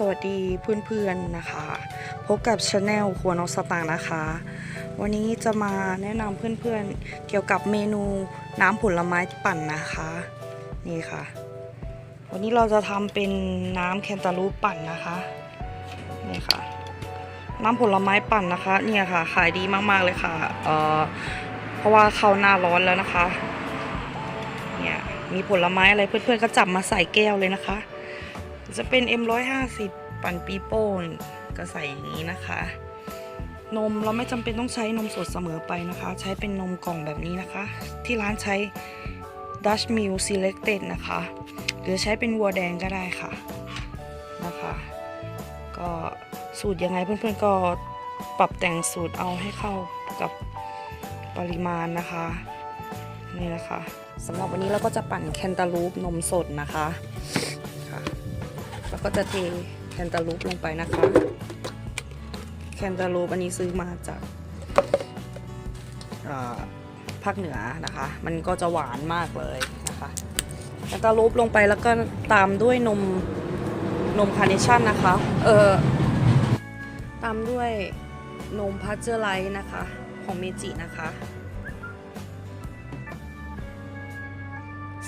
สวัสดีเพื่อนๆนะคะ พบกับชาแนลครัวน้อสตางนะคะ วันนี้จะมาแนะนำเพื่อนๆ เกี่ยวกับเมนูน้ำผลไม้ปั่นนะคะ นี่ค่ะ วันนี้เราจะทำเป็นน้ำแคนตาลูปปั่นนะคะ นี่ค่ะ น้ำผลไม้ปั่นนะคะ เนี่ยค่ะ ขายดีมากๆเลยค่ะเอ่อเพราะว่าเข้าหน้าร้อนแล้วนะคะ เนี่ย มีผลไม้อะไรเพื่อนๆก็จับมาใส่แก้วเลยนะคะ จะเป็น M150 ปั่นปีโป้นก็ใส่อย่างนี้นะคะ นมเราไม่จำเป็นต้องใช้นมสดเสมอไปนะคะ ใช้เป็นนมกล่องแบบนี้นะคะ ที่ร้านใช้ Dutch Mill Selected นะคะ หรือใช้เป็นวัวแดงก็ได้ค่ะนะคะ ก็สูตรยังไงเพื่อนๆก็ปรับแต่งสูตรเอาให้เข้ากับปริมาณนะคะ นี่นะคะสำหรับวันนี้เราก็จะปั่นแคนตาลูปนมสดนะคะ แล้วก็จะเทแคนตาลูปลงไปนะคะ แคนตาลูปอันนี้ซื้อมาจากภาคเหนือนะคะ มันก็จะหวานมากเลยนะคะแคนตาลูปลงไปแล้วก็ตามด้วยนมนมคาร์เนชั่นนะคะ เออตามด้วยนมพัชเจอร์ไลท์นะคะ ของเมจินะคะ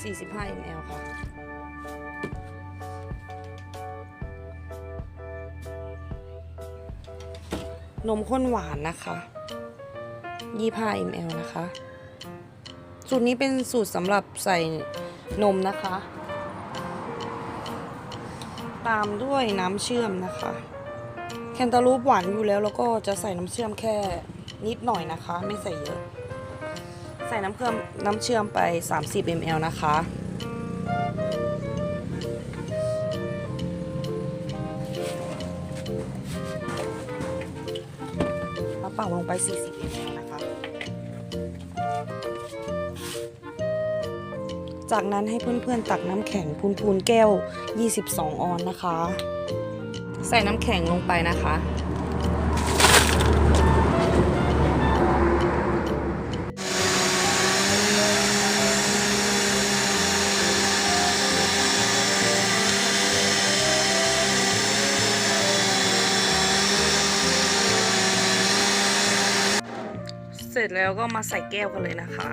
45 ml ค่ะ นมข้นหวานนะคะ25 ml นะคะ สูตรนี้เป็นสูตรสำหรับใส่นมนะคะ ตามด้วยน้ำเชื่อมนะคะ แคนตาลูปหวานอยู่แล้วแล้วก็จะใส่น้ำเชื่อมแค่นิดหน่อยนะคะ ไม่ใส่เยอะ ใส่น้ำเชื่อมน้ำเชื่อมไป 30 ml นะคะ เป่าลงไป 40 ml นะคะ จากนั้นให้เพื่อนๆตักน้ำแข็งพูนๆแก้ว 22 ออนนะคะ ใส่น้ำแข็งลงไปนะคะ ร็จแล้วก็มาใส่แก้วกันเลยนะคะ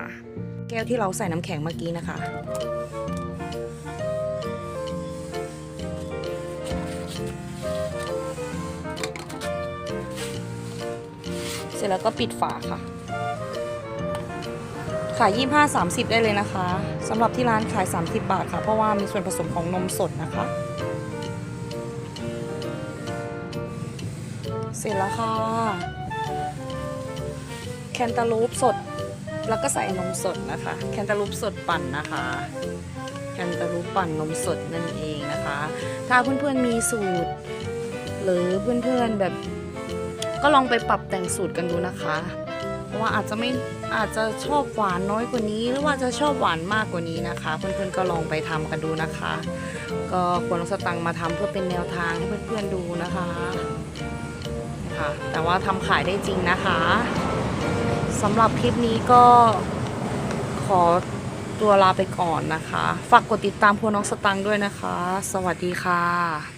แก้วที่เราใส่น้ำแข็งเมื่อกี้นะคะ เสร็จแล้วก็ปิดฝาค่ะ ขาย 25 30 ได้เลยนะคะสำหรับที่ร้านขาย 30 บาทค่ะ เพราะว่ามีส่วนผสมของนมสดนะคะ เสร็จแล้วค่ะ แคนตาลูปสด แล้วก็ใส่นมสดนะคะ แคนตาลูปสดปั่นนะคะแคนตาลูปปั่นนมสดนั่นเองนะคะ ถ้าเพื่อนๆมีสูตร หรือเพื่อนๆแบบ ก็ลองไปปรับแต่งสูตรกันดูนะคะเพราะว่าอาจจะไม่อาจจะชอบหวานน้อยกว่านี้ หรือว่าจะชอบหวานมากกว่านี้นะคะ เพื่อนๆก็ลองไปทำกันดูนะคะ ก็ควรสตังค์มาทำเพื่อเป็นแนวทางให้เพื่อนๆดูนะคะค่ะแต่ว่าทำขายได้จริงนะคะ สำหรับคลิปนี้ก็ขอตัวลาไปก่อนนะคะ ฝากกดติดตามพวน้องสตังค์ด้วยนะคะ สวัสดีค่ะ